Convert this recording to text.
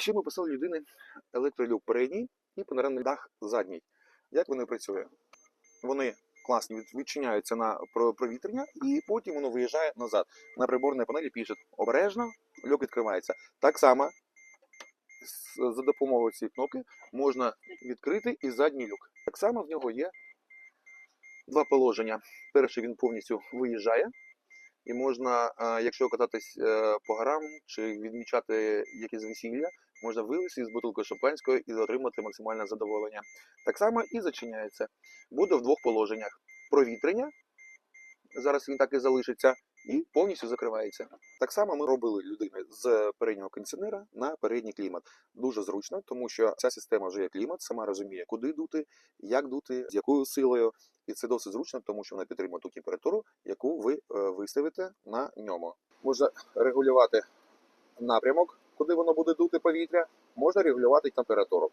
Ще ми писали людини електролюк передній і панорамний дах задній. Як вони працює? Вони класні відчиняються на провітрення, і потім воно виїжджає назад. На приборній панелі пише обережно, люк відкривається. Так само за допомогою цієї кнопки можна відкрити і задній люк. Так само в нього є два положення. Перше, він повністю виїжджає, і можна, якщо кататись е, по горам чи відмічати якесь весілля, можна вилізти з бутилкою шампанського і отримати максимальне задоволення. Так само і зачиняється. Буде в двох положеннях: провітрення, зараз він так і залишиться, і повністю закривається. Так само ми робили людини з переднього кондиціонера на передній клімат. Дуже зручно, тому що ця система вже є клімат, сама розуміє, куди дути, як дути, з якою силою. І це досить зручно, тому що вона підтримує ту температуру, яку ви е, виставите на ньому. Можна регулювати напрямок, куди воно буде дути повітря, можна регулювати температуру.